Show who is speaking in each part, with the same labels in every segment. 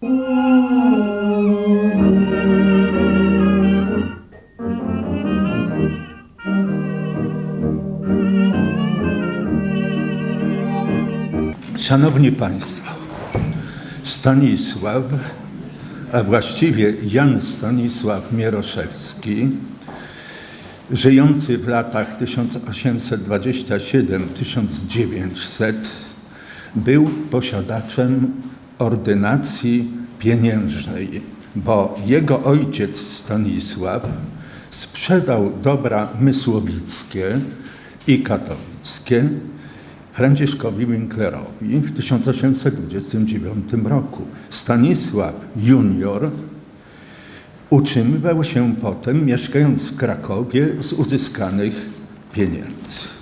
Speaker 1: Szanowni Państwo, Stanisław, a właściwie Jan Stanisław Mieroszewski, żyjący w latach 1827-1900, był posiadaczem ordynacji pieniężnej, bo jego ojciec Stanisław sprzedał dobra mysłowickie i katowickie Franciszkowi Winklerowi w 1829 roku. Stanisław junior utrzymywał się potem, mieszkając w Krakowie, z uzyskanych pieniędzy.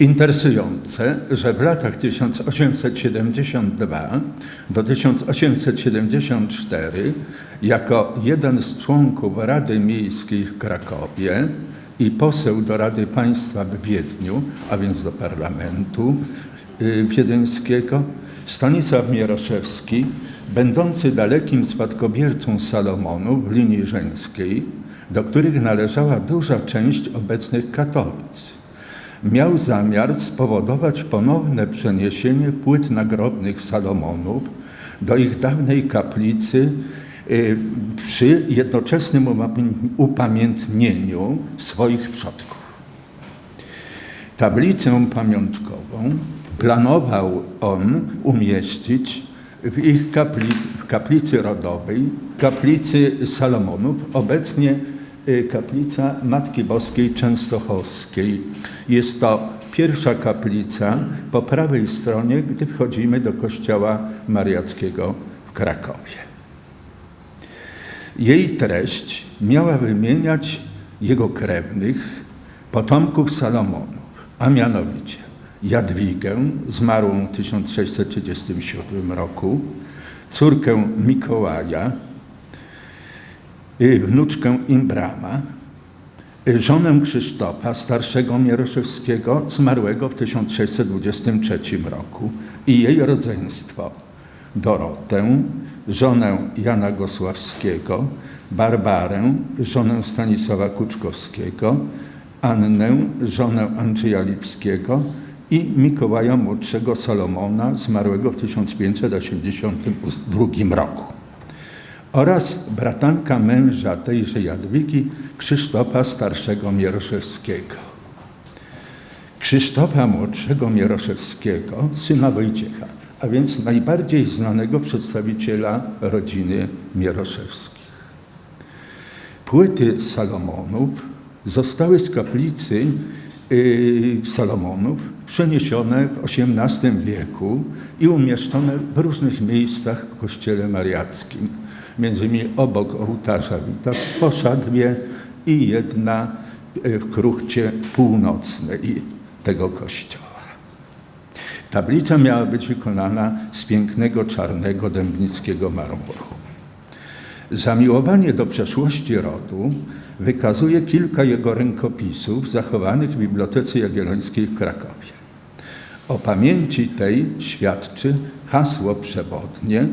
Speaker 1: Interesujące, że w latach 1872 do 1874 jako jeden z członków Rady Miejskiej w Krakowie i poseł do Rady Państwa w Wiedniu, a więc do parlamentu y, wiedeńskiego, Stanisław Mieroszewski, będący dalekim spadkobiercą Salomonów w linii żeńskiej, do których należała duża część obecnych Katowic, miał zamiar spowodować ponowne przeniesienie płyt nagrobnych Salomonów do ich dawnej kaplicy y, przy jednoczesnym upamię- upamiętnieniu swoich przodków. Tablicę pamiątkową planował on umieścić w ich kaplicy, w kaplicy rodowej, kaplicy Salomonów, obecnie kaplica Matki Boskiej Częstochowskiej. Jest to pierwsza kaplica po prawej stronie, gdy wchodzimy do kościoła mariackiego w Krakowie. Jej treść miała wymieniać jego krewnych, potomków Salomonów, a mianowicie Jadwigę, zmarłą w 1637 roku, córkę Mikołaja, y, wnuczkę Imbrama, y, żonę Krzysztofa, starszego Mieroszewskiego, zmarłego w 1623 roku i jej rodzeństwo. Dorotę, żonę Jana Gosławskiego, Barbarę, żonę Stanisława Kuczkowskiego, Annę, żonę Andrzeja Lipskiego i Mikołaja Młodszego Salomona, zmarłego w 1582 roku oraz bratanka męża tejże Jadwigi, Krzysztofa starszego Mieroszewskiego. Krzysztofa młodszego Mieroszewskiego, syna Wojciecha, a więc najbardziej znanego przedstawiciela rodziny Mieroszewskich. Płyty Salomonów zostały z kaplicy yy, Salomonów przeniesione w XVIII wieku i umieszczone w różnych miejscach w kościele mariackim. Między innymi obok ołtarza Witas w Poszadwie i jedna yy, w kruchcie północnej tego kościoła. Tablica miała być wykonana z pięknego czarnego dębnickiego marmuru. Zamiłowanie do przeszłości rodu wykazuje kilka jego rękopisów zachowanych w Bibliotece Jagiellońskiej w Krakowie. O pamięci tej świadczy hasło przewodnie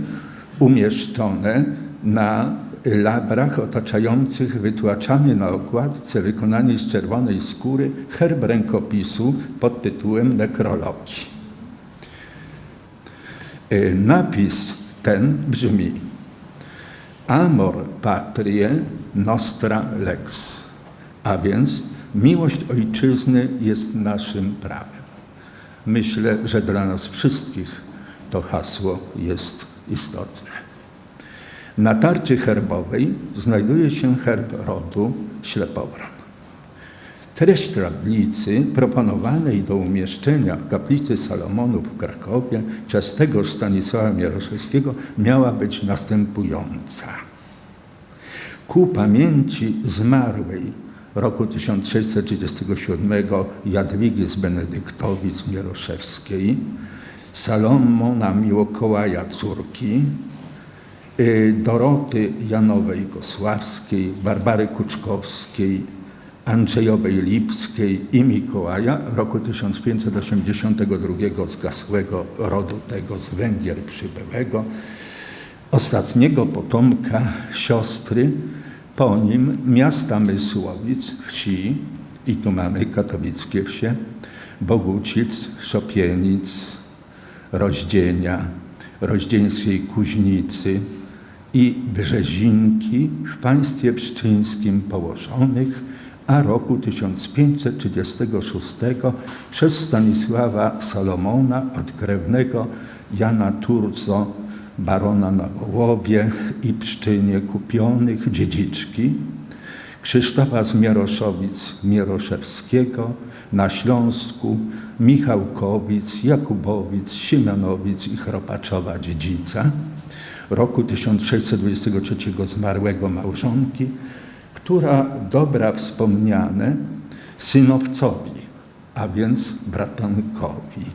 Speaker 1: umieszczone na labrach otaczających wytłaczany na okładce wykonany z czerwonej skóry herb rękopisu pod tytułem Nekrologii. Y, Napis ten brzmi Amor patrie nostra lex, a więc miłość ojczyzny jest naszym prawem. Myślę, że dla nas wszystkich to hasło jest istotne. Na tarczy herbowej znajduje się herb rodu Ślepowron. Treść tablicy proponowanej do umieszczenia w kaplicy Salomonów w Krakowie przez tegoż Stanisława Mieroszewskiego miała być następująca. Ku pamięci zmarłej roku 1637 Jadwigi z Benedyktowic Mieroszewskiej, Salomona Miłokołaja córki, Doroty Janowej Gosławskiej, Barbary Kuczkowskiej, Andrzejowej Lipskiej i Mikołaja roku 1582 zgasłego rodu tego z Węgier przybywego ostatniego potomka siostry, po nim miasta Mysłowic, wsi, i tu mamy katowickie wsie, Bogucic, Szopienic, Rozdzienia, Rozdzieńskiej Kuźnicy i Brzezinki w państwie pszczyńskim położonych, a roku 1536 przez Stanisława Salomona, odkrewnego Jana Turzo, barona na Wołobie i Pszczynie kupionych dziedziczki, Krzysztofa z Mieroszowic Mieroszewskiego, na Śląsku Michałkowic, Jakubowic, Siemianowic i Chropaczowa dziedzica, roku 1623 zmarłego małżonki, która dobra wspomniane synowcowi, a więc bratankowi,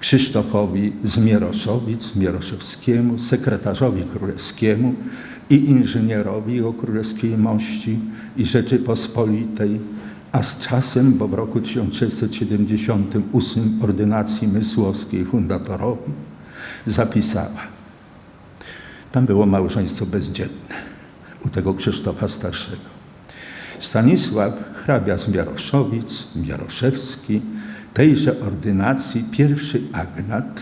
Speaker 1: Krzysztofowi z Mieroszowic, Mieroszewskiemu, sekretarzowi królewskiemu i inżynierowi o królewskiej mości i Rzeczypospolitej, a z czasem, bo w roku 1678 ordynacji mysłowskiej fundatorowi, zapisała. Tam było małżeństwo bezdzietne u tego Krzysztofa Starszego. Stanisław, hrabia z Mieroszowic, Mieroszewski, tejże ordynacji pierwszy agnat,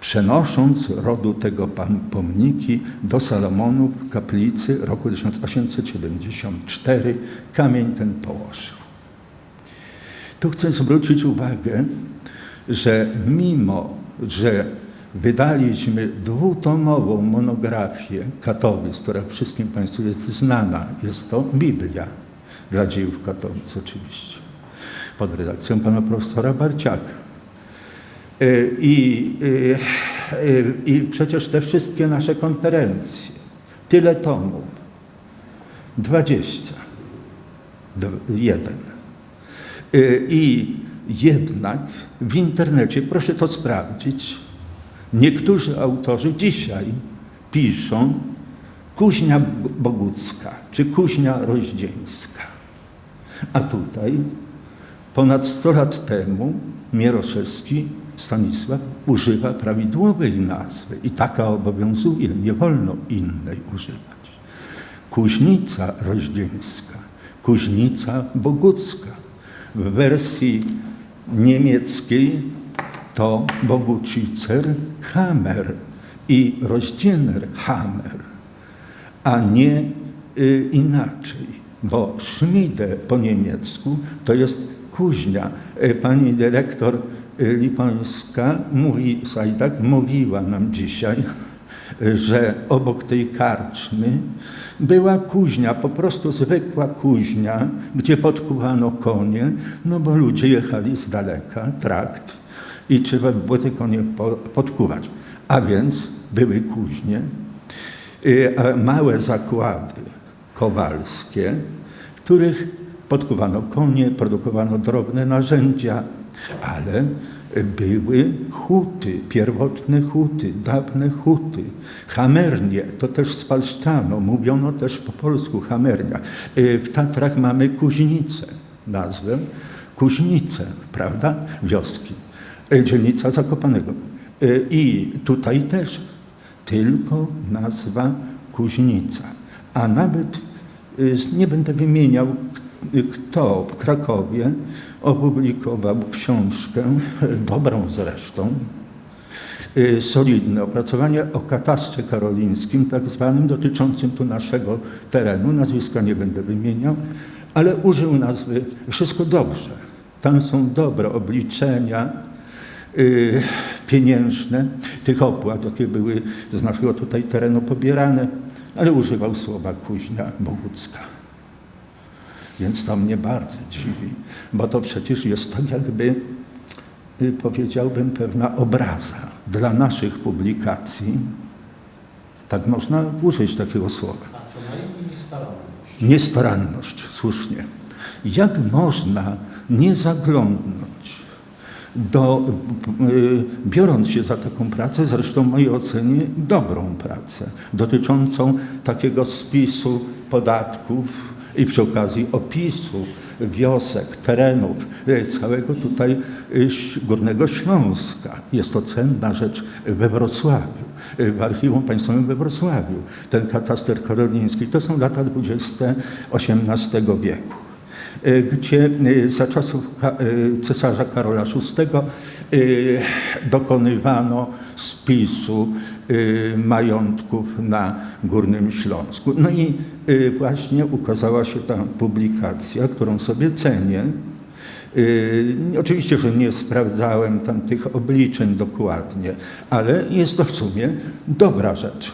Speaker 1: przenosząc rodu tego pomniki do Salomonu w kaplicy roku 1874, kamień ten położył. Tu chcę zwrócić uwagę, że mimo, że wydaliśmy dwutomową monografię Katowic, która wszystkim Państwu jest znana, jest to Biblia dla dziejów Katowic oczywiście, pod redakcją pana profesora Barciaka. Y, I, y, y, I przecież te wszystkie nasze konferencje, tyle tomów, 20, jeden. I jednak w internecie, proszę to sprawdzić, niektórzy autorzy dzisiaj piszą Kuźnia Bogucka czy Kuźnia Rozdzieńska. A tutaj ponad 100 lat temu Mieroszewski Stanisław używa prawidłowej nazwy i taka obowiązuje, nie wolno innej używać. Kuźnica Rozdzieńska, Kuźnica Bogucka. W wersji niemieckiej to Bogucicer Hammer i Rozdziener Hammer, a nie y, inaczej, bo Schmiede po niemiecku to jest kuźnia. Y, Pani dyrektor y, Lipońska mówi, Sajdak mówiła nam dzisiaj, że obok tej karczmy była kuźnia, po prostu zwykła kuźnia, gdzie podkuwano konie, no bo ludzie jechali z daleka, trakt i trzeba było te konie podkuwać. A więc były kuźnie, y, małe zakłady kowalskie, w których podkuwano konie, produkowano drobne narzędzia, ale były huty, pierwotne huty, dawne huty. Hamernie, to też spalszczano, mówiono też po polsku hamernia. Y, w Tatrach mamy Kuźnicę, nazwę Kuźnicę, prawda, wioski, dzielnica Zakopanego. Y, I tutaj też tylko nazwa Kuźnica, a nawet nie będę wymieniał, kto w Krakowie opublikował książkę, dobrą zresztą, solidne opracowanie o katastrze karolińskim, tak zwanym, dotyczącym tu naszego terenu. Nazwiska nie będę wymieniał, ale użył nazwy Wszystko dobrze. Tam są dobre obliczenia pieniężne tych opłat, jakie były z naszego tutaj terenu pobierane, ale używał słowa kuźnia bogucka. Więc to mnie bardzo dziwi, bo to przecież jest tak jakby, y, powiedziałbym, pewna obraza dla naszych publikacji. Tak można użyć takiego słowa.
Speaker 2: A co najmniej niestaranność.
Speaker 1: Niestaranność, słusznie. Jak można nie zaglądnąć do, y, biorąc się za taką pracę, zresztą w mojej ocenie dobrą pracę, dotyczącą takiego spisu podatków, i przy okazji opisu wiosek, terenów e, całego tutaj e, Górnego Śląska. Jest to cenna rzecz we Wrocławiu. y, w Archiwum Państwowym we Wrocławiu, ten kataster karoliński. To są lata 20 XVIII wieku y, gdzie y, za czasów y, cesarza Karola VI dokonywano spisu majątków na Górnym Śląsku. No i właśnie ukazała się ta publikacja, którą sobie cenię. Oczywiście, że nie sprawdzałem tam tych obliczeń dokładnie, ale jest to w sumie dobra rzecz.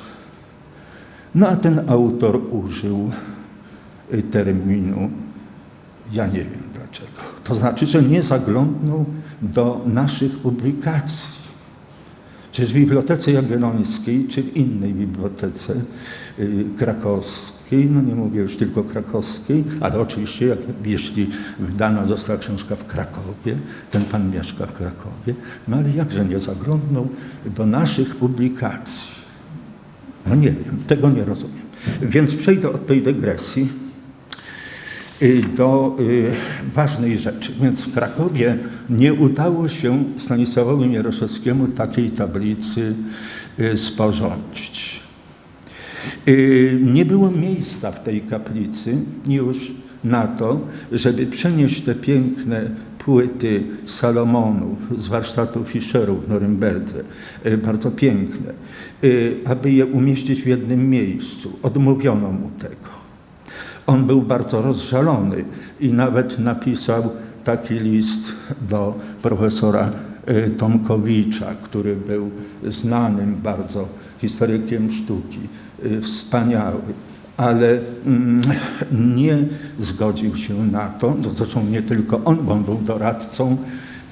Speaker 1: No a ten autor użył terminu, ja nie wiem dlaczego. To znaczy, że nie zaglądnął do naszych publikacji. Czy w Bibliotece Jagiellońskiej, czy w innej bibliotece y, krakowskiej, no nie mówię już tylko krakowskiej, ale oczywiście jak, jeśli wydana została książka w Krakowie, ten pan mieszka w Krakowie, no ale jakże nie zaglądnął do naszych publikacji? No nie wiem, tego nie rozumiem. Więc przejdę od tej dygresji do y, ważnej rzeczy. Więc w Krakowie nie udało się Stanisławowi Mieroszewskiemu takiej tablicy y, sporządzić. Y, Nie było miejsca w tej kaplicy już na to, żeby przenieść te piękne płyty Salomonów z warsztatu Fischerów w Norymberdze, y, bardzo piękne, y, aby je umieścić w jednym miejscu. Odmówiono mu tego. On był bardzo rozżalony i nawet napisał taki list do profesora y, Tomkowicza, który był znanym bardzo historykiem sztuki, y, wspaniały, ale mm, nie zgodził się na to, no zresztą nie tylko on, bo on był doradcą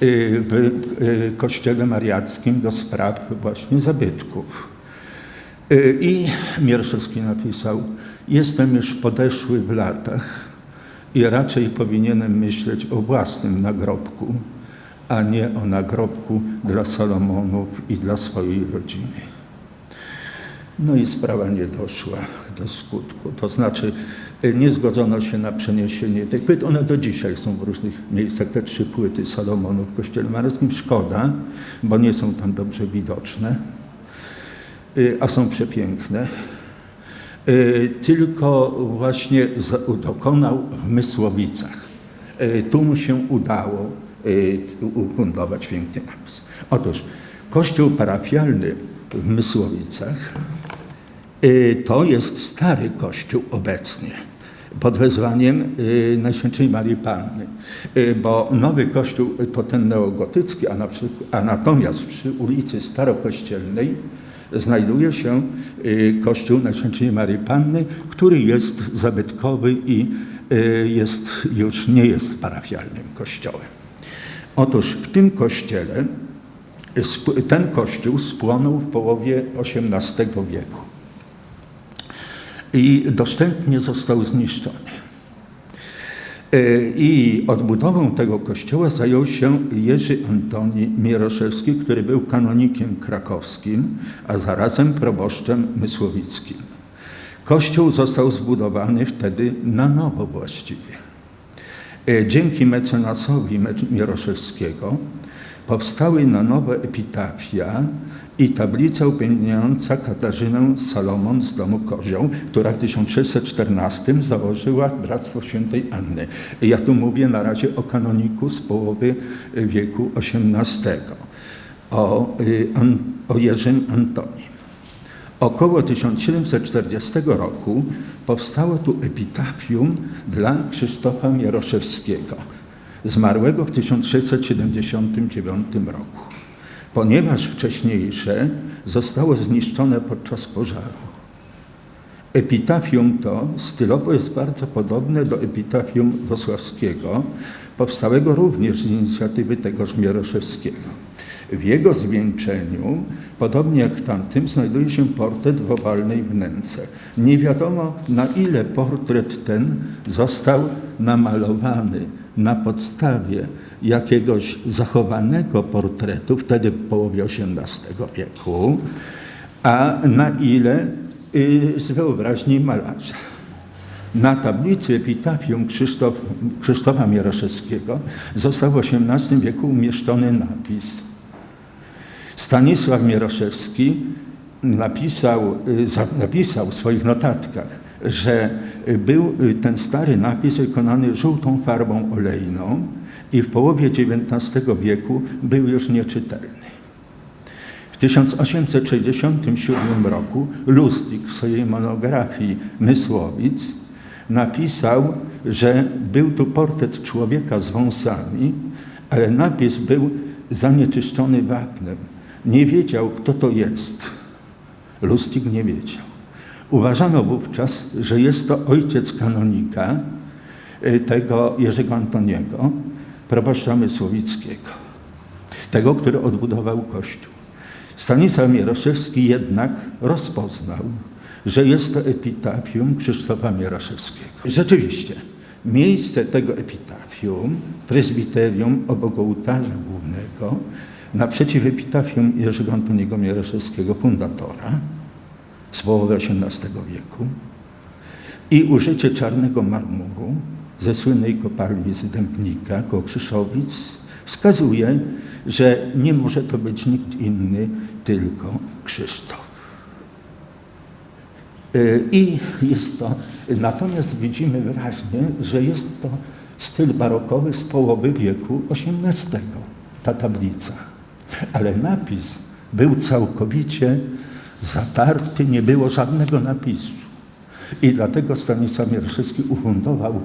Speaker 1: y, w Kościele Mariackim do spraw właśnie zabytków. I Mieroszewski napisał, jestem już podeszły w latach i raczej powinienem myśleć o własnym nagrobku, a nie o nagrobku dla Salomonów i dla swojej rodziny. No i sprawa nie doszła do skutku. To znaczy nie zgodzono się na przeniesienie tych płyt. One do dzisiaj są w różnych miejscach, te trzy płyty Salomonów w Kościele Mareckim. Szkoda, bo nie są tam dobrze widoczne y, a są przepiękne. Y, Tylko właśnie dokonał w Mysłowicach. Y, Tu mu się udało y, ufundować piękny napis. Otóż kościół parafialny w Mysłowicach to jest stary kościół obecnie pod wezwaniem Najświętszej Marii Panny, bo nowy kościół to ten neogotycki, a, na przykład, a natomiast przy ulicy Starokościelnej znajduje się y, kościół Najświętszej Marii Panny, który jest zabytkowy i y, jest, już nie jest parafialnym kościołem. Otóż w tym kościele ten kościół spłonął w połowie XVIII wieku i dostępnie został zniszczony. E, I odbudową tego kościoła zajął się Jerzy Antoni Mieroszewski, który był kanonikiem krakowskim, a zarazem proboszczem mysłowickim. Kościół został zbudowany wtedy na nowo właściwie. E, Dzięki mecenasowi Me- Mieroszewskiego powstały na nowo epitafia i tablica upamiętniająca Katarzynę Salomon z domu Kozioł, która w 1614 założyła Bractwo Świętej Anny. Ja tu mówię na razie o kanoniku z połowy wieku XVIII, o, y, o Jerzym Antonim. Około 1740 roku powstało tu epitafium dla Krzysztofa Mieroszewskiego, zmarłego w 1679 roku, ponieważ wcześniejsze zostało zniszczone podczas pożaru. Epitafium to stylowo jest bardzo podobne do epitafium Gosławskiego, powstałego również z inicjatywy tegoż Mieroszewskiego. W jego zwieńczeniu, podobnie jak w tamtym, znajduje się portret w owalnej wnęce. Nie wiadomo, na ile portret ten został namalowany na podstawie jakiegoś zachowanego portretu, wtedy w połowie XVIII wieku, a na ile y, z wyobraźni malarza. Na tablicy epitafium Krzysztof, Krzysztofa Mieroszewskiego został w XVIII wieku umieszczony napis Stanisław Mieroszewski napisał, y, napisał w swoich notatkach, że y, był ten stary napis wykonany żółtą farbą olejną i w połowie XIX wieku był już nieczytelny. W 1867 roku Lustig w swojej monografii Mysłowic napisał, że był tu portret człowieka z wąsami, ale napis był zanieczyszczony wapnem. Nie wiedział, kto to jest. Lustig nie wiedział. Uważano wówczas, że jest to ojciec kanonika, y, tego Jerzego Antoniego, proboszcza Mysłowickiego, tego, który odbudował Kościół. Stanisław Mieroszewski jednak rozpoznał, że jest to epitafium Krzysztofa Mieroszewskiego. Rzeczywiście, miejsce tego epitafium, prezbiterium obok ołtarza głównego, naprzeciw epitafium Jerzego Antoniego Mieroszewskiego, fundatora z połowy XVIII wieku i użycie czarnego marmuru ze słynnej kopalni z Dębnika koło wskazuje, że nie może to być nikt inny, tylko Krzysztof. Y, I jest to, natomiast widzimy wyraźnie, że jest to styl barokowy z połowy wieku XVIII, ta tablica. Ale napis był całkowicie zatarty, nie było żadnego napisu. I dlatego Stanisław Mieroszewski ufundował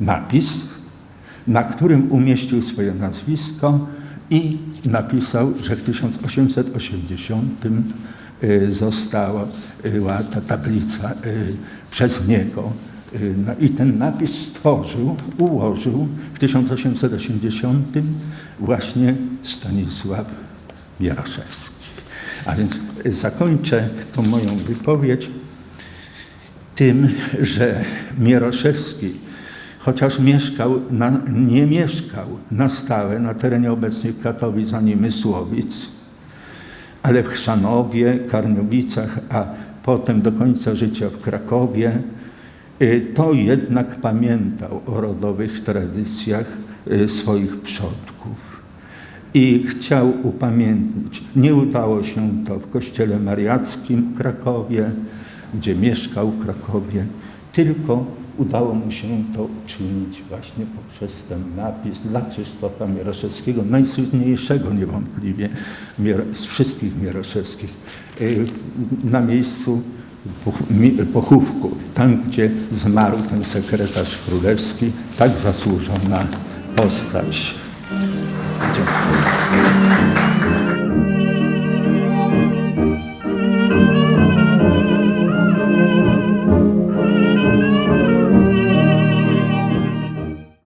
Speaker 1: napis, na którym umieścił swoje nazwisko i napisał, że w 1880 y, została y, ta tablica y, przez niego. I ten napis stworzył, ułożył w 1880 właśnie Stanisław Mieroszewski. A więc zakończę tą moją wypowiedź tym, że Mieroszewski, chociaż mieszkał na, nie mieszkał na stałe na terenie obecnych Katowic ani Mysłowic, ale w Chrzanowie, Karniowicach, a potem do końca życia w Krakowie, y, to jednak pamiętał o rodowych tradycjach y, swoich przodków i chciał upamiętnić. Nie udało się to w kościele mariackim w Krakowie, gdzie mieszkał w Krakowie, tylko udało mu się to uczynić właśnie poprzez ten napis dla Krzysztofa Mieroszewskiego, najsłynniejszego niewątpliwie z wszystkich Mieroszewskich, y, na miejscu poch- mi- pochówku, tam gdzie zmarł ten sekretarz królewski, tak zasłużona postać.